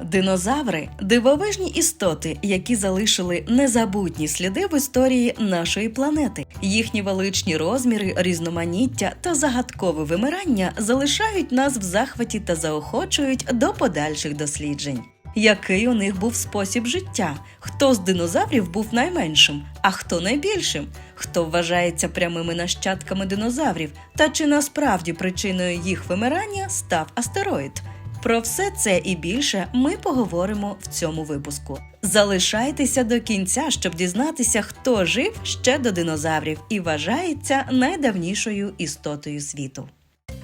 Динозаври дивовижні істоти, які залишили незабутні сліди в історії нашої планети. Їхні величні розміри, різноманіття та загадкове вимирання залишають нас в захваті та заохочують до подальших досліджень. Який у них був спосіб життя? Хто з динозаврів був найменшим, а хто найбільшим? Хто вважається прямими нащадками динозаврів? Та чи насправді причиною їх вимирання став астероїд? Про все це і більше ми поговоримо в цьому випуску. Залишайтеся до кінця, щоб дізнатися, хто жив ще до динозаврів і вважається найдавнішою істотою світу.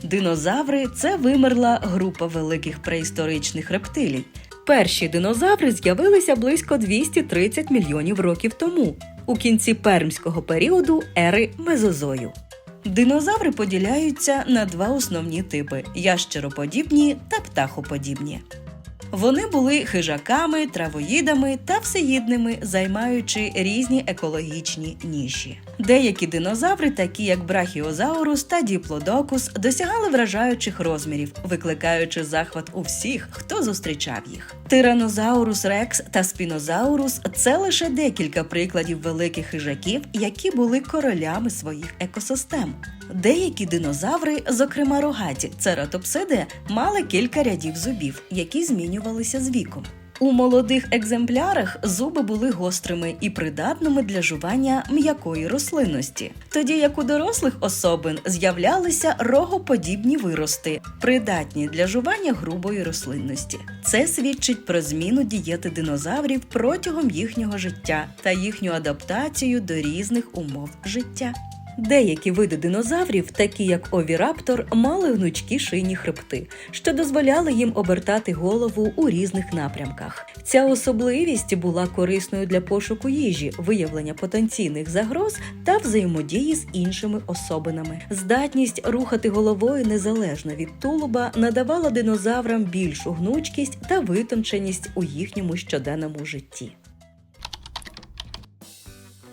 Динозаври це вимерла група великих преісторичних рептилій. Перші динозаври з'явилися близько 230 мільйонів років тому, у кінці пермського періоду ери Мезозою. Динозаври поділяються на два основні типи ящероподібні та птахоподібні. Вони були хижаками, травоїдами та всеїдними, займаючи різні екологічні ніші. Деякі динозаври, такі як брахіозаурус та діплодокус, досягали вражаючих розмірів, викликаючи захват у всіх, хто зустрічав їх. Тиранозаурус рекс та спінозаурус це лише декілька прикладів великих хижаків, які були королями своїх екосистем. Деякі динозаври, зокрема рогаті цератопсиди, мали кілька рядів зубів, які змінювалися з віком. У молодих екземплярах зуби були гострими і придатними для жування м'якої рослинності, тоді як у дорослих особин з'являлися рогоподібні вирости, придатні для жування грубої рослинності. Це свідчить про зміну дієти динозаврів протягом їхнього життя та їхню адаптацію до різних умов життя. Деякі види динозаврів, такі як овіраптор, мали гнучкі шийні хребти, що дозволяли їм обертати голову у різних напрямках. Ця особливість була корисною для пошуку їжі, виявлення потенційних загроз та взаємодії з іншими особинами. Здатність рухати головою незалежно від тулуба надавала динозаврам більшу гнучкість та витонченість у їхньому щоденному житті.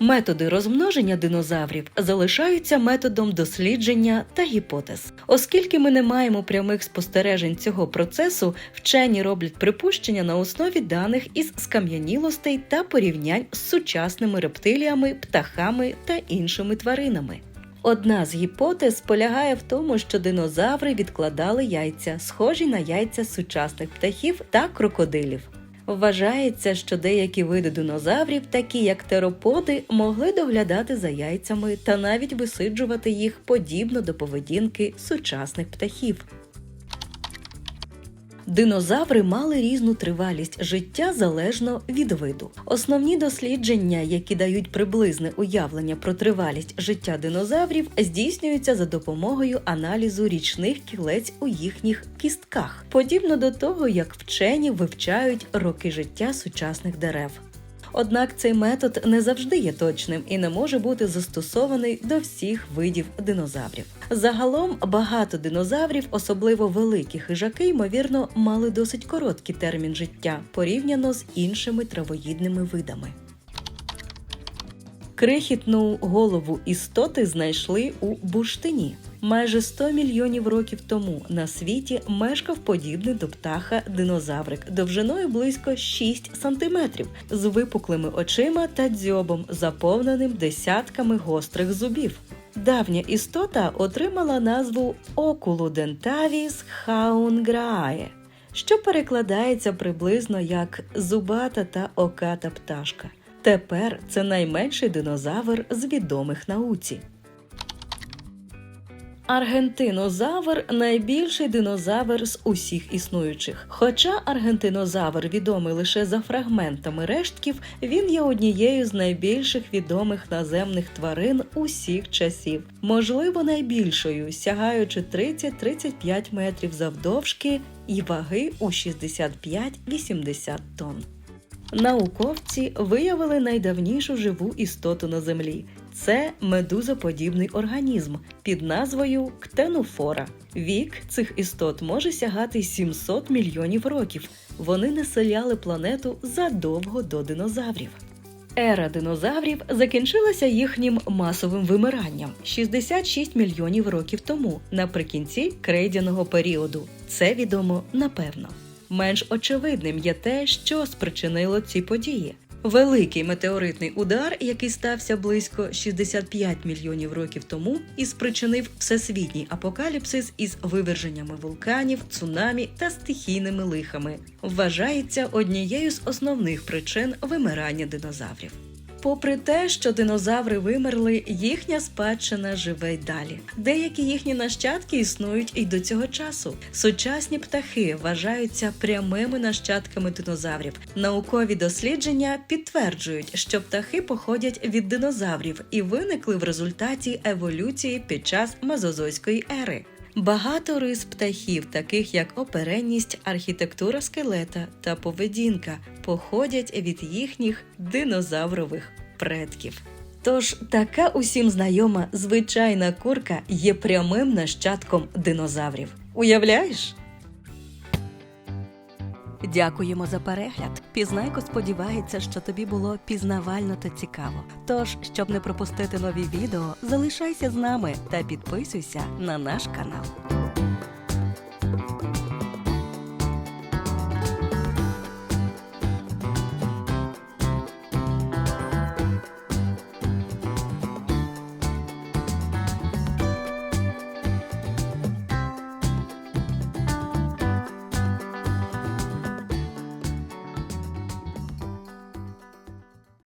Методи розмноження динозаврів залишаються методом дослідження та гіпотез. Оскільки ми не маємо прямих спостережень цього процесу, вчені роблять припущення на основі даних із скам'янілостей та порівнянь з сучасними рептиліями, птахами та іншими тваринами. Одна з гіпотез полягає в тому, що динозаври відкладали яйця, схожі на яйця сучасних птахів та крокодилів. Вважається, що деякі види динозаврів, такі як тероподи, могли доглядати за яйцями та навіть висиджувати їх подібно до поведінки сучасних птахів. Динозаври мали різну тривалість життя залежно від виду. Основні дослідження, які дають приблизне уявлення про тривалість життя динозаврів, здійснюються за допомогою аналізу річних кілець у їхніх кістках, подібно до того, як вчені вивчають роки життя сучасних дерев. Однак цей метод не завжди є точним і не може бути застосований до всіх видів динозаврів. Загалом багато динозаврів, особливо великі хижаки, ймовірно, мали досить короткий термін життя порівняно з іншими травоїдними видами. Крихітну голову істоти знайшли у буштині. Майже 100 мільйонів років тому на світі мешкав подібний до птаха динозаврик довжиною близько 6 сантиметрів з випуклими очима та дзьобом, заповненим десятками гострих зубів. Давня істота отримала назву Oculudentavis haungraae, що перекладається приблизно як зубата та оката пташка. Тепер це найменший динозавр з відомих науці. Аргентинозавр найбільший динозавр з усіх існуючих. Хоча аргентинозавр відомий лише за фрагментами рештків, він є однією з найбільших відомих наземних тварин усіх часів, можливо, найбільшою, сягаючи 30-35 метрів завдовжки і ваги у 65-80 тонн. Науковці виявили найдавнішу живу істоту на землі. Це медузоподібний організм під назвою ктенофора. Вік цих істот може сягати 700 мільйонів років. Вони населяли планету задовго до динозаврів. Ера динозаврів закінчилася їхнім масовим вимиранням 66 мільйонів років тому, наприкінці крейдяного періоду. Це відомо напевно. Менш очевидним є те, що спричинило ці події. Великий метеоритний удар, який стався близько 65 мільйонів років тому, і спричинив всесвітній апокаліпсис із виверженнями вулканів, цунамі та стихійними лихами, вважається однією з основних причин вимирання динозаврів. Попри те, що динозаври вимерли, їхня спадщина живе й далі. Деякі їхні нащадки існують і до цього часу. Сучасні птахи вважаються прямими нащадками динозаврів. Наукові дослідження підтверджують, що птахи походять від динозаврів і виникли в результаті еволюції під час мезозойської ери. Багато рис птахів, таких як оперенність, архітектура скелета та поведінка, походять від їхніх динозаврових предків. Тож така усім знайома звичайна курка є прямим нащадком динозаврів. Уявляєш? Дякуємо за перегляд. Пізнайко сподівається, що тобі було пізнавально та цікаво. Тож, щоб не пропустити нові відео, залишайся з нами та підписуйся на наш канал.